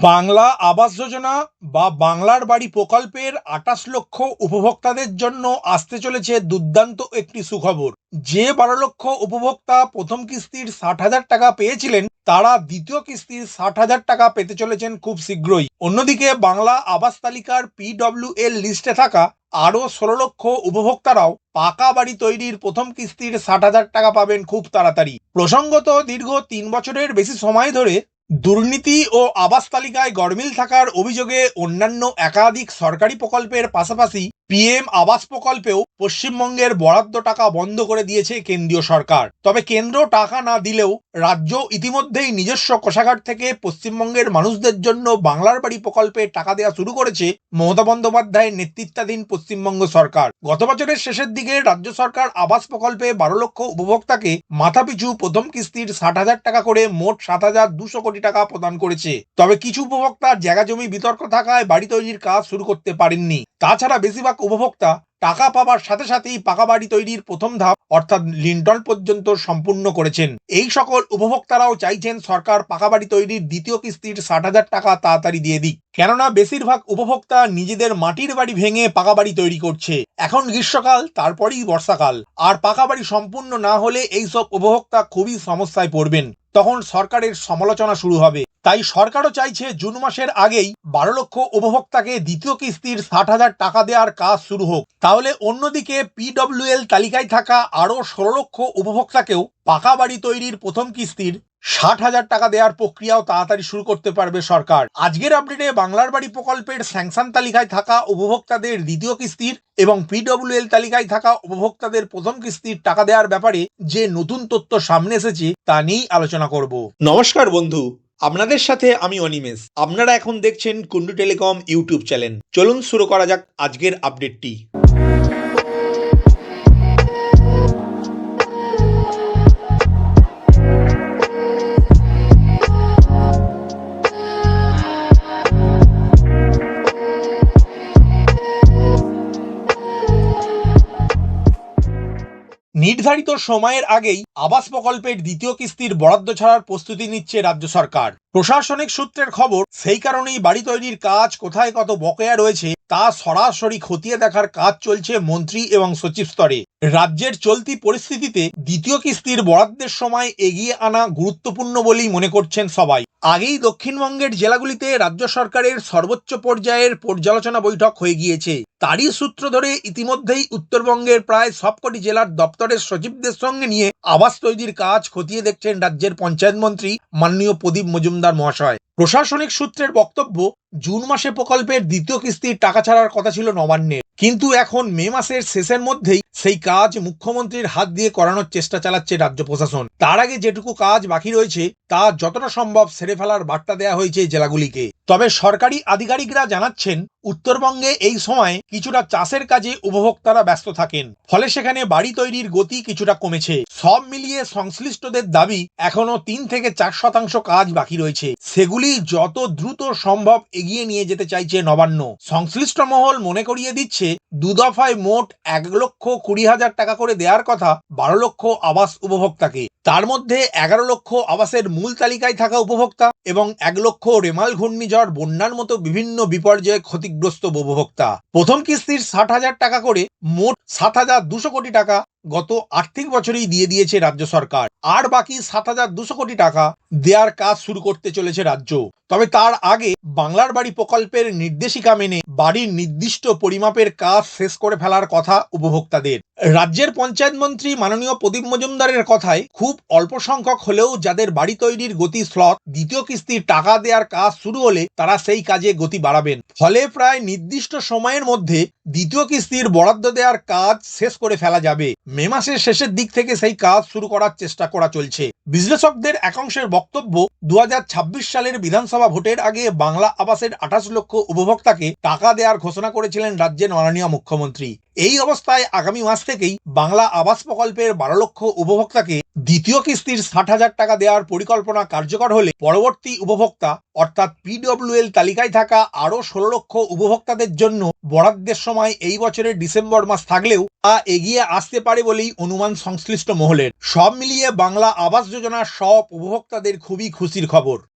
বাংলা আবাস যোজনা বা বাংলার বাড়ি প্রকল্পের আটাশ লক্ষ উপভোক্তাদের জন্য আসতে চলেছে দুর্দান্ত একটি সুখবর। যে বারো লক্ষ উপভোক্তা প্রথম কিস্তির ষাট হাজার টাকা পেয়েছিলেন, তারা দ্বিতীয় কিস্তির ষাট হাজার টাকা পেতে চলেছেন খুব শীঘ্রই। অন্যদিকে বাংলা আবাস তালিকার পিডব্লিউ এল লিস্টে থাকা আরও ষোলো লক্ষ উপভোক্তারাও পাকা বাড়ি তৈরির প্রথম কিস্তির ষাট হাজার টাকা পাবেন খুব তাড়াতাড়ি। প্রসঙ্গত দীর্ঘ তিন বছরের বেশি সময় ধরে দুর্নীতি ও আবাস তালিকায় গরমিল থাকার অভিযোগে অন্যান্য একাধিক সরকারি প্রকল্পের পাশাপাশি পিএম আবাস প্রকল্পেও পশ্চিমবঙ্গের বরাদ্দ টাকা বন্ধ করে দিয়েছে কেন্দ্রীয় সরকার। তবে কেন্দ্র টাকা না দিলেও রাজ্য ইতিমধ্যেই নিজস্ব কোষাঘাট থেকে পশ্চিমবঙ্গের মানুষদের জন্য বাংলার বাড়ি প্রকল্পে টাকা দেওয়া শুরু করেছে মমতা বন্দ্যোপাধ্যায়ের নেতৃত্বাধীন পশ্চিমবঙ্গ সরকার। গত বছরের শেষের দিকে রাজ্য সরকার আবাস প্রকল্পে বারো লক্ষ উপভোক্তাকে মাথাপিছু প্রথম কিস্তির ষাট হাজার টাকা করে মোট সাত হাজার দুশো কোটি টাকা প্রদান করেছে। তবে কিছু উপভোক্তার জায়গা জমি বিতর্ক থাকায় বাড়ি তৈরির কাজ শুরু করতে পারেননি। তাছাড়া বেশিরভাগ উপভোক্তা টাকা পাবার সাথে সাথেই পাকা বাড়ি তৈরির প্রথম ধাপ, অর্থাৎ লিন্টন পর্যন্ত সম্পূর্ণ করেছেন। এই সকল উপভোক্তারাও চাইছেন সরকার পাকা বাড়ি তৈরির দ্বিতীয় কিস্তির ষাট হাজার টাকা তাড়াতাড়ি দিয়ে দিক। কেননা বেশিরভাগ উপভোক্তা নিজেদের মাটির বাড়ি ভেঙে পাকা বাড়ি তৈরি করছে। এখন গ্রীষ্মকাল, তারপরেই বর্ষাকাল। আর পাকা বাড়ি সম্পূর্ণ না হলে এইসব উপভোক্তা খুবই সমস্যায় পড়বেন। তখন সরকারের সমালোচনা শুরু হবে। তাই সরকারও চাইছে জুন মাসের আগেই বারো লক্ষ উপভোক্তাকে দ্বিতীয় কিস্তির ষাট হাজার টাকা দেওয়ার কাজ শুরু হোক। তাহলে অন্যদিকে পিডব্লিউএল তালিকায় থাকা আরও ষোলো লক্ষ উপভোক্তাকেও পাকা বাড়ি তৈরির প্রথম কিস্তির ষাট হাজার টাকা দেওয়ার প্রক্রিয়াও তাড়াতাড়ি শুরু করতে পারবে সরকার। আজকের আপডেটে বাংলার বাড়ি প্রকল্পের স্যাংশন তালিকায় থাকা উপভোক্তাদের দ্বিতীয় কিস্তির এবং পিডব্লিউএল তালিকায় থাকা উপভোক্তাদের প্রথম কিস্তির টাকা দেওয়ার ব্যাপারে যে নতুন তথ্য সামনে এসেছে তা নিয়েই আলোচনা করব। নমস্কার বন্ধু আপনাদের সাথে আমি অনিমেষ। আপনারা এখন দেখছেন কুন্ডু টেলিকম ইউটিউব চ্যানেল। চলুন শুরু করা যাক আজকের আপডেটটি। নির্ধারিত সময়ের আগেই আবাস প্রকল্পের দ্বিতীয় কিস্তির বরাদ্দ ছাড়ার প্রস্তুতি নিচ্ছে রাজ্য সরকার। প্রশাসনিক সূত্রের খবর, সেই কারণেই বাড়ি তৈরির কাজ কোথায় কত বকেয়া রয়েছে, তা সরাসরি খতিয়ে দেখার কাজ চলছে মন্ত্রী এবং সচিব স্তরে। রাজ্যের চলতি পরিস্থিতিতে দ্বিতীয় কিস্তির বরাদ্দের সময় এগিয়ে আনা গুরুত্বপূর্ণ বলেই মনে করছেন সবাই। আগেই দক্ষিণবঙ্গের জেলাগুলিতে রাজ্য সরকারের সর্বোচ্চ পর্যায়ের পর্যালোচনা বৈঠক হয়ে গিয়েছে। তারই সূত্র ধরে ইতিমধ্যেই উত্তরবঙ্গের প্রায় সবকটি জেলার দপ্তরের সচিবদের সঙ্গে নিয়ে আবাস তৈরির কাজ খতিয়ে দেখছেন রাজ্যের পঞ্চায়েত মন্ত্রী মাননীয় প্রদীপ মজুমদার। মহাশয়। প্রশাসনিক সূত্রের বক্তব্য, জুন মাসে প্রকল্পের দ্বিতীয় কিস্তির টাকা ছাড়ার কথা ছিল নবান্নের। কিন্তু এখন মে মাসের শেষের মধ্যেই সেই কাজ মুখ্যমন্ত্রীর হাত দিয়ে করানোর চেষ্টা চালাচ্ছে রাজ্য প্রশাসন। তার আগে যেটুকু কাজ বাকি রয়েছে, তা যতটা সম্ভব সেরে ফেলার বার্তা দেওয়া হয়েছে জেলাগুলিকে। তবে সরকারি আধিকারিকরা জানাচ্ছেন উত্তরবঙ্গে এই সময় কিছুটা চাষের কাজে উপভোক্তারা ব্যস্ত থাকেন। ফলে সেখানে বাড়ি তৈরির গতি কিছুটা কমেছে। সব মিলিয়ে সংশ্লিষ্টদের দাবি, এখনও তিন থেকে চার শতাংশ কাজ বাকি রয়েছে। সেগুলি যত দ্রুত সম্ভব এগিয়ে নিয়ে যেতে চাইছে নবান্ন। সংশ্লিষ্ট মহল মনে করিয়ে দিচ্ছে, দু দফায় মোট এক লক্ষ কুড়ি হাজার টাকা করে দেওয়ার কথা বারো লক্ষ আবাস উপভোক্তাকে। তার মধ্যে এগারো লক্ষ আবাসের মূল তালিকায় থাকা উপভোক্তা এবং এক লক্ষ রেমাল ঘূর্ণিঝড়, বন্যার মতো বিভিন্ন বিপর্যয়ে ক্ষতিগ্রস্ত উপভোক্তা। প্রথম কিস্তির ষাট হাজার টাকা করে মোট সাত হাজার দুশো কোটি টাকা গত আর্থিক বছরেই দিয়ে দিয়েছে রাজ্য সরকার। আর বাকি সাত হাজার দুশো কোটি টাকা দেওয়ার কাজ শুরু করতে চলেছে রাজ্য। তবে তার আগে বাংলার বাড়ি প্রকল্পের নির্দেশিকা মেনে বাড়ির নির্দিষ্ট পরিমাপের কাজ শেষ করে ফেলার কথা উপভোক্তাদের। রাজ্যের পঞ্চায়েত মন্ত্রী মাননীয় প্রদীপ মজুমদারের কথায় খুব অল্প সংখ্যক হলেও যাদের বাড়ি তৈরির গতি স্লট দ্বিতীয় কিস্তির টাকা দেওয়ার কাজ শুরু হলে তারা সেই কাজে গতি বাড়াবেন। ফলে প্রায় নির্দিষ্ট সময়ের মধ্যে দ্বিতীয় কিস্তির বরাদ্দ দেওয়ার কাজ শেষ করে ফেলা যাবে। মে মাসের শেষের দিক থেকে সেই কাজ শুরু করার চেষ্টা করা চলছে। বিশ্লেষকদের একাংশের বক্তব্য দু হাজার ছাব্বিশ সালের বিধানসভা ভোটের আগে বাংলা আবাসের আঠাশ লক্ষ উপভোক্তাকে টাকা দেওয়ার ঘোষণা করেছিলেন রাজ্যের মাননীয় মুখ্যমন্ত্রী। এই অবস্থায় আগামী মাস থেকেই বাংলা আবাস প্রকল্পের বারো লক্ষ উপভোক্তাকে দ্বিতীয় কিস্তির ষাট হাজার টাকা দেওয়ার পরিকল্পনা কার্যকর হলে পরবর্তী উপভোক্তা, অর্থাৎ পিডব্লিউএল তালিকায় থাকা আরও ষোলো লক্ষ উপভোক্তাদের জন্য বরাদ্দের সময় এই বছরের ডিসেম্বর মাস থাকলেও তা এগিয়ে আসতে পারে বলেই অনুমান সংশ্লিষ্ট মহলের। সব মিলিয়ে বাংলা আবাস যোজনার সব উপভোক্তাদের খুবই খুশির খবর।